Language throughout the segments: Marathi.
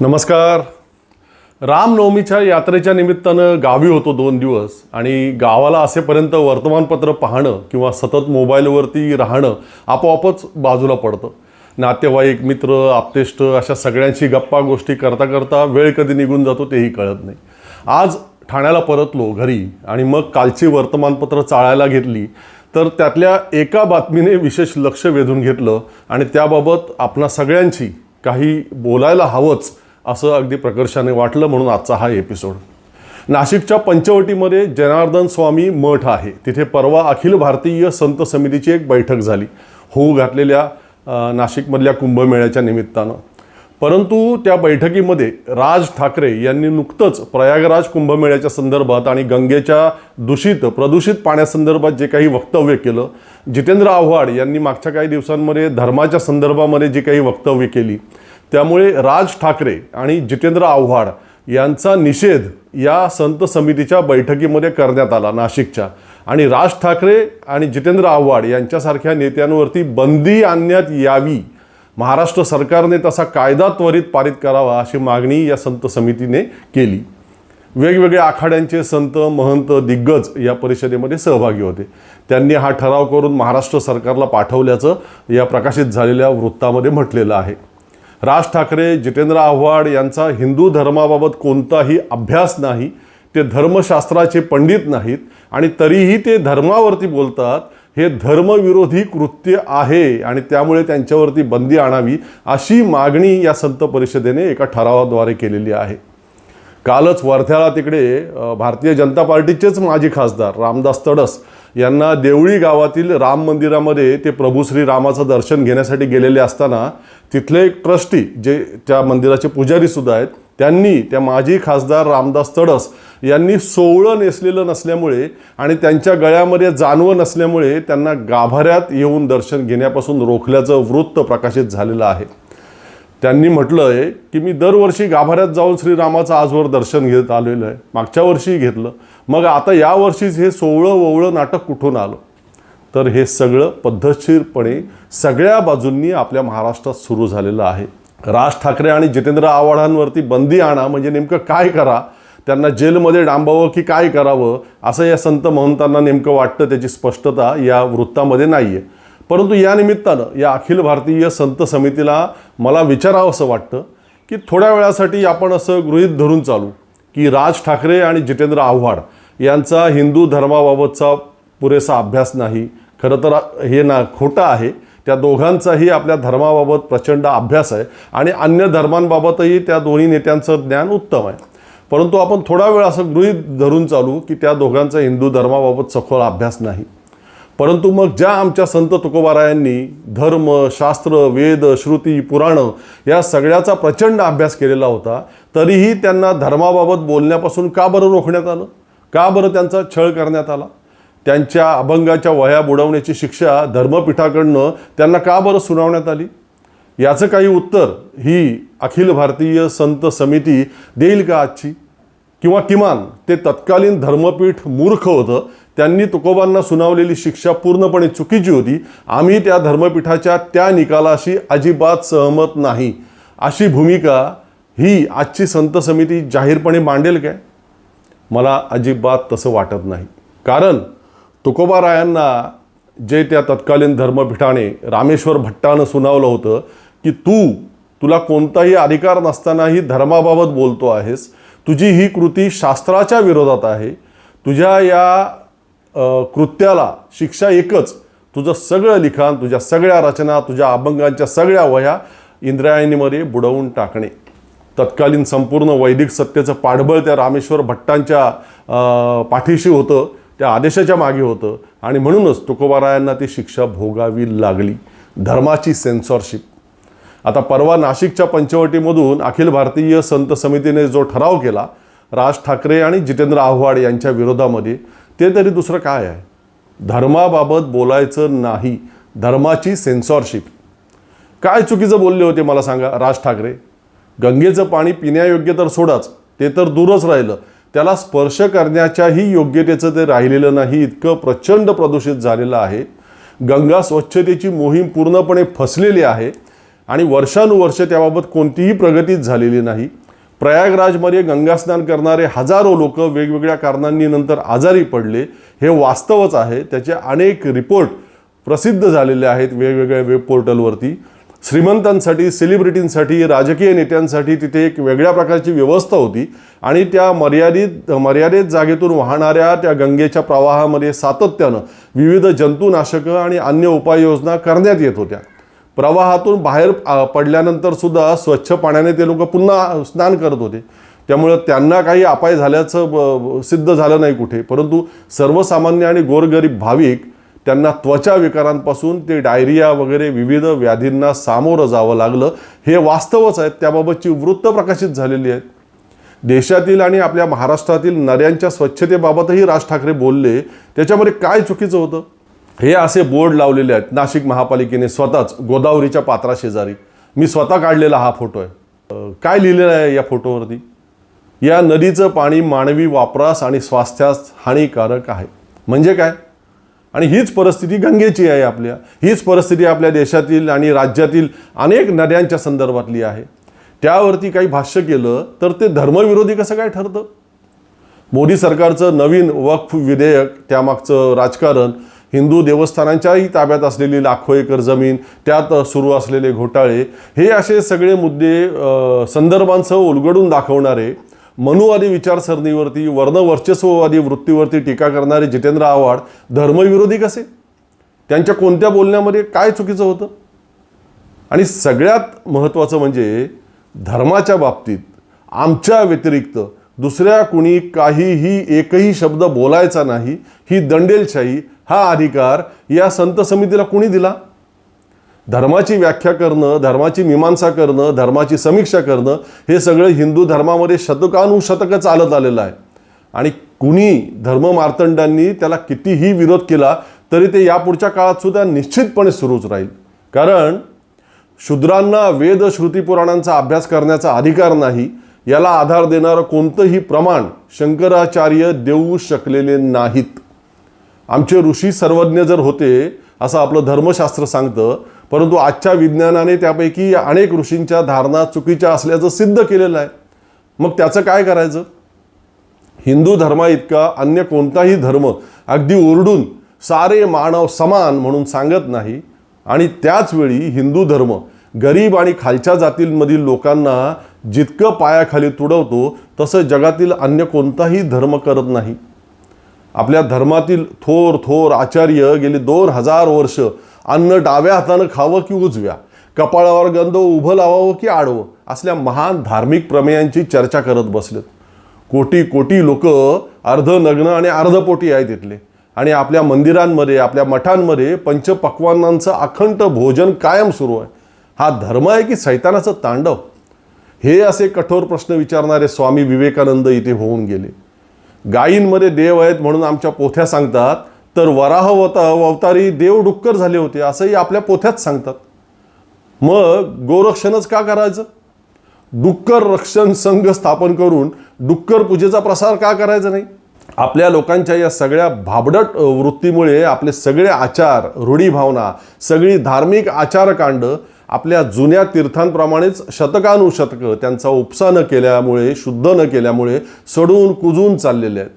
नमस्कार. रामनवमीच्या यात्रेच्या निमित्तानं गावी होतो दोन दिवस आणि गावाला असेपर्यंत वर्तमानपत्र पाहणं किंवा सतत मोबाईलवरती राहणं आपोआपच बाजूला पडतं. नातेवाईक मित्र आप्तेष्ट अशा सगळ्यांशी गप्पा गोष्टी करता करता वेळ कधी निघून जातो तेही कळत नाही. आज ठाण्याला परतलो घरी आणि मग कालची वर्तमानपत्र चाळायला घेतली तर त्यातल्या एका बातमीने विशेष लक्ष वेधून घेतलं आणि त्याबाबत आपणा सगळ्यांची काही बोलायला हवंच असं अगदी प्रकर्षाने वाटलं म्हणून आजचा हा एपिसोड नाशिकच्या पंचवटीमध्ये जनार्दन स्वामी मठ आहे. तिथे परवा अखिल भारतीय संत समितीची एक बैठक झाली. होऊ घातलेल्या नाशिकमधल्या कुंभमेळ्याच्या निमित्तानं. परंतु त्या बैठकीमध्ये राज ठाकरे यांनी नुकतंच प्रयागराज कुंभमेळ्याच्या संदर्भात आणि गंगेच्या दूषित प्रदूषित पाण्यासंदर्भात जे काही वक्तव्य केलं जितेंद्र आव्हाड यांनी मागच्या काही दिवसांमध्ये धर्माच्या संदर्भामध्ये जी काही वक्तव्य केली त्यामुळे राज ठाकरे आणि जितेंद्र आव्हाड यांचा निषेध या संत समितीच्या बैठकीमध्ये करण्यात आला नाशिकच्या. आणि राज ठाकरे आणि जितेंद्र आव्हाड यांच्यासारख्या नेत्यांवरती बंदी आणण्यात यावी. महाराष्ट्र सरकारने तसा कायदा त्वरित पारित करावा अशी मागणी या संत समितीने केली. वेगवेगळ्या आखाड्यांचे संत महंत दिग्गज या परिषदेमध्ये सहभागी होते. त्यांनी हा ठराव करून महाराष्ट्र सरकारला पाठवल्याचं या प्रकाशित झालेल्या वृत्तामध्ये म्हटलेलं आहे. राज ठाकरे जितेंद्र आव्हाड यांचा हिंदू धर्माबाबत कोणताही अभ्यास नाही ते धर्मशास्त्राचे पंडित नाहीत आणि तरीही ते धर्मावरती बोलतात हे धर्मविरोधी कृत्य आहे आणि त्यामुळे त्यांच्यावरती बंदी आणावी अशी मागणी या संत परिषदेने एका ठरावाद्वारे केलेली आहे. कालच वर्ध्याला तिकडे भारतीय जनता पार्टीचेच माजी खासदार रामदास तडस यांना देवळी गावातील राम मंदिरामध्ये ते प्रभू श्री रामाचं दर्शन घेण्यासाठी गेलेले असताना तिथले एक ट्रस्टी जे त्या मंदिराचे पुजारीसुद्धा आहेत त्यांनी त्या माजी खासदार रामदास तडस यांनी सोवळं नेसलेलं नसल्यामुळे आणि त्यांच्या गळ्यामध्ये जानवं नसल्यामुळे त्यांना गाभाऱ्यात येऊन दर्शन घेण्यापासून रोखल्याचं वृत्त प्रकाशित झालेलं आहे. त्यांनी म्हटलं आहे की मी दरवर्षी गाभाऱ्यात जाऊन श्रीरामाचं आजवर दर्शन घेत आलेलं आहे. मागच्या वर्षी घेतलं. मग आता यावर्षीच हे सोवळं ववळं नाटक कुठून आलं? तर हे सगळं पद्धतशीरपणे सगळ्या बाजूंनी आपल्या महाराष्ट्रात सुरू झालेलं आहे. राज ठाकरे आणि जितेंद्र आव्हाडांवरती बंदी आणा म्हणजे नेमकं काय करा? त्यांना जेलमध्ये डांबावं की काय करावं? असं या संत महंतांना नेमकं वाटतं त्याची स्पष्टता या वृत्तामध्ये नाही आहे परंतु या निमित्तानं या अखिल भारतीय संत समितीला मला विचारावं असं वाटतं की थोड्या वेळासाठी आपण असं गृहीत धरून चालू की राज ठाकरे आणि जितेंद्र आव्हाड यांचा हिंदू धर्माबाबतचा पुरेसा अभ्यास नाही खरं तर हे ना खोटं आहे. त्या दोघांचाही आपल्या धर्माबाबत प्रचंड अभ्यास आहे आणि अन्य धर्मांबाबतही त्या दोन्ही नेत्यांचं ज्ञान उत्तम आहे. परंतु आपण थोडा वेळ असं गृहीत धरून चालू की त्या दोघांचा हिंदू धर्माबाबत सखोल अभ्यास नाही. परंतु मग ज्या आमच्या संत तुकोबारायांनी धर्म शास्त्र वेद श्रुती पुराणं या सगळ्याचा प्रचंड अभ्यास केलेला होता तरीही त्यांना धर्माबाबत बोलण्यापासून का बरं रोखण्यात आलं? का बरं त्यांचा छळ करण्यात आला? त्यांच्या अभंगाच्या वह्या बुडवण्याची शिक्षा धर्मपीठाकडनं त्यांना का बरं सुनावण्यात आली? याचं काही उत्तर ही अखिल भारतीय संत समिती देईल का आजची? किंवा किमान ते तत्कालीन धर्मपीठ मूर्ख होतं. त्यांनी तुकोबांना सुनावलेली शिक्षा पूर्णपणे चुकीची होती. आम्ही त्या धर्मपीठाच्या त्या निकालाशी अजिबात सहमत नाही. अशी भूमिका ही आजची संत समिती जाहीरपणे मांडेल काय? मला अजिबात तसं वाटत नाही. कारण तुकोबारायांना जे त्या तत्कालीन धर्मपीठाने रामेश्वर भट्टानं सुनावलं होतं की तू तुला कोणताही अधिकार नसतानाही धर्माबाबत बोलतो आहेस तुझी ही कृती शास्त्राच्या विरोधात आहे. तुझ्या या कृत्याला शिक्षा एकच. तुझं सगळं लिखाण तुझ्या सगळ्या रचना तुझ्या अभंगांच्या सगळ्या वह्या इंद्रायणीमध्ये बुडवून टाकणे. तत्कालीन संपूर्ण वैदिक सत्तेचं पाठबळ त्या रामेश्वर भट्टांच्या पाठीशी होतं त्या आदेशाच्या मागे होतं आणि म्हणूनच तुकोबारायांना ती शिक्षा भोगावी लागली. धर्माची सेन्सॉरशिप आता परवा नाशिकच्या पंचवटीमधून अखिल भारतीय संत समितीने जो ठराव केला राज ठाकरे आणि जितेंद्र आव्हाड यांच्या विरोधामध्ये ते तरी दुसरं काय आहे? धर्माबाबत बोलायचं नाही धर्माची सेन्सॉरशिप काय चुकीचं बोलले होते मला सांगा राज ठाकरे? गंगेचं पाणी पिण्यायोग्य तर सोडाच ते तर दूरच राहिलं. त्याला स्पर्श करण्याच्याही योग्यतेचं ते राहिलेलं नाही इतकं प्रचंड प्रदूषित झालेलं आहे. गंगा स्वच्छतेची मोहीम पूर्णपणे फसलेली आहे. आणि वर्षानुवर्ष त्याबाबत कोणतीही प्रगतीच झालेली नाही. प्रयागराजमध्ये गंगास्नान करणारे हजारो लोक वेगवेगळ्या कारणांनी नंतर आजारी पडले. हे वास्तवच आहे. त्याचे अनेक रिपोर्ट प्रसिद्ध झालेले आहेत वेगवेगळ्या वेब पोर्टलवरती. श्रीमंतांसाठी सेलिब्रिटींसाठी राजकीय नेत्यांसाठी तिथे एक वेगळ्या प्रकारची व्यवस्था होती. आणि त्या मर्यादित मर्यादित जागेतून वाहणाऱ्या त्या गंगेच्या प्रवाहामध्ये सातत्यानं विविध जंतुनाशकं आणि अन्य उपाययोजना करण्यात येत होत्या. प्रवाहातून बाहेर पडल्यानंतर सुद्धा स्वच्छ पाण्याने ते लोक पुन्हा स्नान करत होते. त्यामुळं त्यांना काही अपाय झाल्याचं ब- सिद्ध झालं नाही कुठे. परंतु सर्वसामान्य आणि गोरगरीब भाविक त्यांना त्वचा विकारांपासून ते डायरिया वगैरे विविध व्याधींना सामोरं जावं लागलं. हे वास्तवच आहेत. त्याबाबतची वृत्त प्रकाशित झालेली आहेत. देशातील आणि आपल्या महाराष्ट्रातील नद्यांच्या स्वच्छतेबाबतही राज ठाकरे बोलले. त्याच्यामध्ये काय चुकीचं होतं? हे असे बोर्ड लावलेले आहेत. नाशिक महापालिकेने स्वतःच गोदावरीच्या पात्राशेजारी. मी स्वतः काढलेला हा फोटो आहे. काय लिहिलेलं आहे या फोटोवरती? या नदीचं पाणी मानवी वापरास आणि स्वास्थ्यास हानिकारक आहे. म्हणजे काय? आणि हीच परिस्थिती गंगेची आहे आपल्या. हीच परिस्थिती आपल्या देशातील आणि राज्यातील अनेक नद्यांच्या संदर्भातली आहे. त्यावरती काही भाष्य केलं तर ते धर्मविरोधी कसं काय ठरतं? मोदी सरकारचं नवीन वक्फ विधेयक त्यामागचं राजकारण हिंदू देवस्थानांच्याही ताब्यात असलेली लाखो एकर जमीन त्यात सुरू असलेले घोटाळे हे असे सगळे मुद्दे संदर्भांसह उलगडून दाखवणारे मनुवादी विचारसरणीवरती वर्णवर्चस्ववादी वृत्तीवरती टीका करणारे जितेंद्र आव्हाड धर्मविरोधी कसे? त्यांच्या कोणत्या बोलण्यामध्ये काय चुकीचं होतं? आणि सगळ्यात महत्त्वाचं म्हणजे धर्माच्या बाबतीत आमच्या व्यतिरिक्त दुसऱ्या कुणी काहीही एकही शब्द बोलायचा नाही ही दंडेलशाही हा अधिकार या संत समितीला कुणी दिला? धर्माची व्याख्या करणं धर्माची मीमांसा करणं धर्माची समीक्षा करणं हे सगळं हिंदू धर्मामध्ये शतकानुशतकं चालत आलेलं आहे. आणि कुणी धर्ममार्तंडांनी त्याला कितीही विरोध केला तरी ते यापुढच्या काळात सुद्धा निश्चितपणे सुरूच राहील. कारण शूद्रांना वेद श्रुतीपुराणांचा अभ्यास करण्याचा अधिकार नाही याला आधार देणारं कोणतंही प्रमाण शंकराचार्य देऊ शकलेले नाहीत. आमचे ऋषी सर्वज्ञ जर होते असं आपलं धर्मशास्त्र सांगतं परंतु आजच्या विज्ञानाने त्यापैकी अनेक ऋषींच्या धारणा चुकीच्या असल्याचं सिद्ध केलेलं आहे. मग त्याचं काय करायचं? हिंदू धर्मा इतका अन्य कोणताही धर्म अगदी ओरडून सारे मानव समान म्हणून सांगत नाही. आणि त्याचवेळी हिंदू धर्म गरीब आणि खालच्या जातींमधील लोकांना जितकं पायाखाली तुडवतो तसं जगातील अन्य कोणताही धर्म करत नाही. आपल्या धर्मातील थोर थोर आचार्य गेली दोन हजार वर्ष अन्न डाव्या हातानं खावं की उजव्या? कपाळावर गंध उभं लावावं की आडवं? असल्या महान धार्मिक प्रमेयांची चर्चा करत बसलेत. कोटी कोटी लोक अर्ध नग्न आणि अर्धपोटी आहेत तिथले आणि आपल्या मंदिरांमध्ये आपल्या मठांमध्ये पंचपक्वानांचं अखंड भोजन कायम सुरू आहे. हा धर्म आहे की सैतानाचं तांडव? हे असे कठोर प्रश्न विचारणारे स्वामी विवेकानंद इथे होऊन गेले. गायींमध्ये देव आहेत म्हणून आमच्या पोथ्या सांगतात तर वराह वता अवतारी देव डुक्कर झाले होते असंही आपल्या पोथ्यात सांगतात. मग गोरक्षणच का करायचं? डुक्कर रक्षण संघ स्थापन करून डुक्कर पूजेचा प्रसार का करायचा नाही? आपल्या लोकांच्या या सगळ्या भाबडट वृत्तीमुळे आपले सगळे आचार रूढीभावना सगळी धार्मिक आचारकांड आपल्या जुन्या तीर्थांप्रमाणेच शतकानुशतकं त्यांचा उपसा न केल्यामुळे शुद्ध न केल्यामुळे सडून कुजून चाललेले आहेत.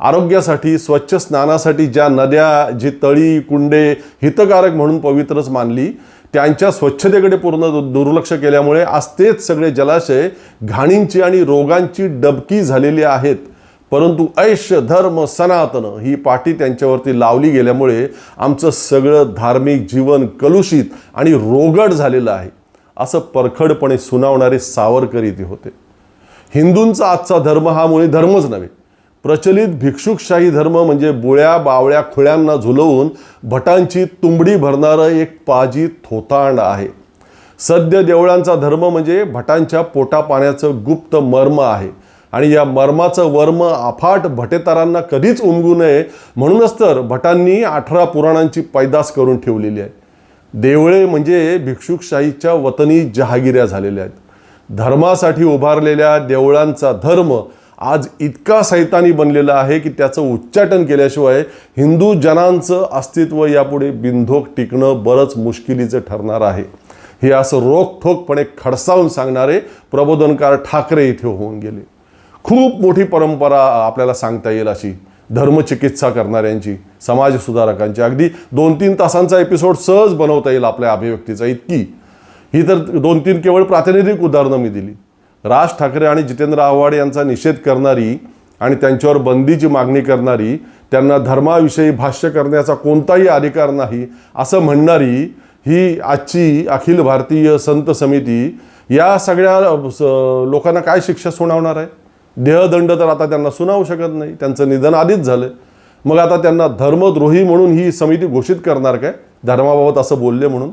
आरोग्यासाठी स्वच्छ स्नानासाठी ज्या नद्या जी तळी कुंडे हितकारक म्हणून पवित्रच मानली त्यांच्या स्वच्छतेकडे पूर्ण दु- दुर्लक्ष केल्यामुळे आज तेच सगळे जलाशय घाणींची आणि रोगांची डबकी झालेली आहेत. परंतु ऐश्य धर्म सनातन ही पाठी त्यांच्यावरती लावली गेल्यामुळे आमचं सगळं धार्मिक जीवन कलुषित आणि रोगड झालेलं आहे असं परखडपणे सुनावणारे सावरकर इथे होते. हिंदूंचा आजचा धर्म हा मुळे धर्मच नव्हे. प्रचलित भिक्षुकशाही धर्म म्हणजे बुळ्या बावळ्या खुळ्यांना झुलवून भटांची तुंबडी भरणारं एक पाजी थोतांड आहे. सद्य देवळांचा धर्म म्हणजे भटांच्या पोटापाण्याचं गुप्त मर्म आहे. आणि या मर्माचं वर्म अफाट भटेतारांना कधीच उमगू नये म्हणूनच तर भटांनी अठरा पुराणांची पैदास करून ठेवलेली आहे. देवळे म्हणजे भिक्षुकशाहीच्या वतनी जहागिऱ्या झालेल्या आहेत. धर्मासाठी उभारलेल्या देवळांचा धर्म आज इतका सैतानी बनलेला आहे की त्याचं उच्चाटन केल्याशिवाय हिंदू जनांचं अस्तित्व यापुढे बिनधोक टिकणं बरंच मुश्किलीचं ठरणार आहे. हे असं रोखठोकपणे खडसावून सांगणारे प्रबोधनकार ठाकरे इथे होऊन गेले. खूप मोठी परंपरा आपल्याला सांगता येईल अशी. धर्मचिकित्सा करणाऱ्यांची समाज सुधारकांची अगदी दोन तीन तासांचा एपिसोड सहज बनवता येईल आपल्या अभिव्यक्तीचा. इतकी. ही तर दोन तीन केवळ प्रातिनिधिक उदाहरणं मी दिली. राज ठाकरे आणि जितेंद्र आव्हाड यांचा निषेध करणारी आणि त्यांच्यावर बंदीची मागणी करणारी त्यांना धर्माविषयी भाष्य करण्याचा कोणताही अधिकार नाही असं म्हणणारी ही आजची अखिल भारतीय संत समिती या सगळ्या लोकांना काय शिक्षा सुनावणार आहे? देहदंड तर आता त्यांना सुनावू शकत नाही. त्यांचं निधन आधीच झालं. मग आता त्यांना धर्मद्रोही म्हणून ही समिती घोषित करणार काय? धर्माबाबत असं बोलले म्हणून.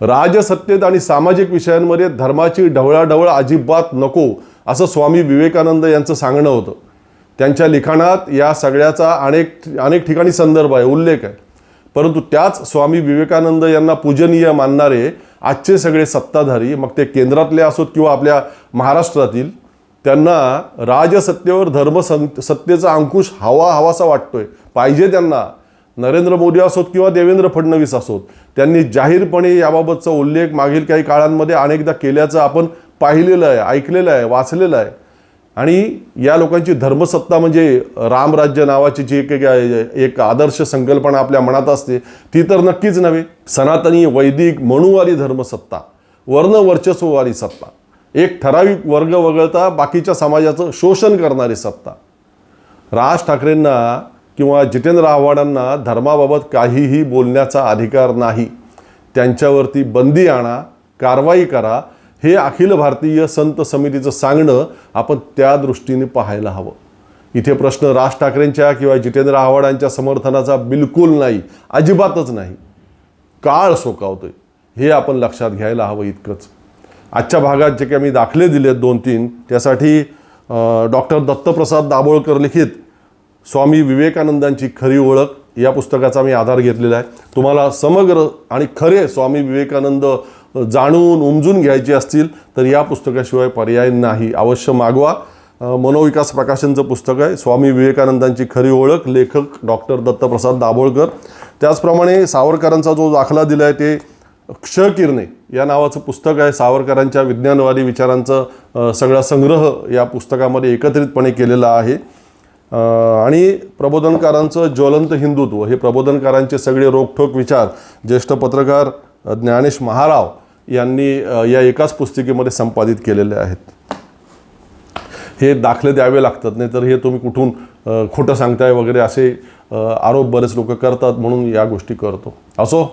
राजसत्तेत आणि सामाजिक विषयांमध्ये धर्माची ढवळाढवळ अजिबात नको असं स्वामी विवेकानंद यांचं सांगणं होतं. त्यांच्या लिखाणात या सगळ्याचा अनेक अनेक ठिकाणी संदर्भ आहे उल्लेख आहे. परंतु त्याच स्वामी विवेकानंद यांना पूजनीय मानणारे आजचे सगळे सत्ताधारी मग ते केंद्रातले असोत किंवा आपल्या महाराष्ट्रातील त्यांना राजसत्तेवर धर्म सं- सत्तेचा अंकुश हवा हवासा वाटतोय. पाहिजे त्यांना. नरेंद्र मोदी असोत किंवा देवेंद्र फडणवीस असोत त्यांनी जाहीरपणे याबाबतचा उल्लेख मागील काही काळांमध्ये अनेकदा केल्याचं आपण पाहिलेलं आहे ऐकलेलं आहे वाचलेलं आहे. आणि या लोकांची धर्मसत्ता म्हणजे रामराज्य नावाची जी एक एक आदर्श संकल्पना आपल्या मनात असते ती तर नक्कीच नव्हे. सनातनी वैदिक मणुवारी धर्मसत्ता वर्ण वर्चस्ववारी सत्ता. एक ठराविक वर्ग वगळता बाकीच्या समाजाचं शोषण करणारी सत्ता. राज ठाकरेंना किंवा जितेंद्र आव्हाडांना धर्माबाबत काहीही बोलण्याचा अधिकार नाही. त्यांच्यावरती बंदी आणा कारवाई करा हे अखिल भारतीय संत समितीचं सांगणं आपण त्या दृष्टीने पाहायला हवं. इथे प्रश्न राज ठाकरेंच्या किंवा जितेंद्र आव्हाडांच्या समर्थनाचा बिलकुल नाही अजिबातच नाही. काळ सोकावतोय. हे आपण लक्षात घ्यायला हवं इतकंच. आजच्या भागात जे काही मी दाखले दिले आहेत दोन तीन त्यासाठी डॉक्टर दत्तप्रसाद दाभोळकर लिखित स्वामी विवेकानंदांची खरी ओळख या पुस्तकाचा मी आधार घेतलेला आहे. तुम्हाला समग्र आणि खरे स्वामी विवेकानंद जाणून उमजून घ्यायचे असतील तर या पुस्तकाशिवाय पर्याय नाही. अवश्य मागवा. मनोविकास प्रकाशनचं पुस्तक आहे. स्वामी विवेकानंदांची खरी ओळख लेखक डॉक्टर दत्तप्रसाद दाभोळकर. त्याचप्रमाणे सावरकरांचा जो दाखला दिला आहे ते क्षकिरणे या नावाचं पुस्तक आहे. सावरकरांच्या विज्ञानवादी विचारांचं सगळा संग्रह या पुस्तकामध्ये एकत्रितपणे केलेला आहे. आणि प्रबोधनकारांचं ज्वलंत हिंदुत्व हे प्रबोधनकारांचे सगळे रोखठोक विचार ज्येष्ठ पत्रकार ज्ञानेश महाराव यांनी या एकाच पुस्तिकेमध्ये संपादित केलेले आहेत. हे दाखले द्यावे लागतात नाही तर हे तुम्ही कुठून खोटं सांगताय वगैरे असे आरोप बरेच लोक करतात म्हणून या गोष्टी करतो. असो?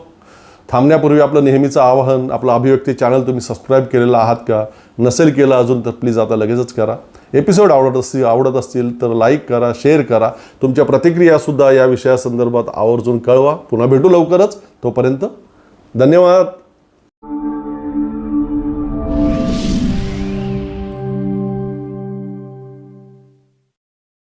थांबण्यापूर्वी आपलं नेहमीचं आवाहन आपलं अभिव्यक्ती चॅनल तुम्ही सबस्क्राईब केलेलं आहात का? नसेल केलं अजून तर प्लीज आता लगेचच करा. एपिसोड आवडत असतील आवडत असतील तर लाईक करा शेअर करा. तुमच्या प्रतिक्रियासुद्धा या विषयासंदर्भात आवर्जून कळवा. पुन्हा भेटू लवकरच. तोपर्यंत धन्यवाद.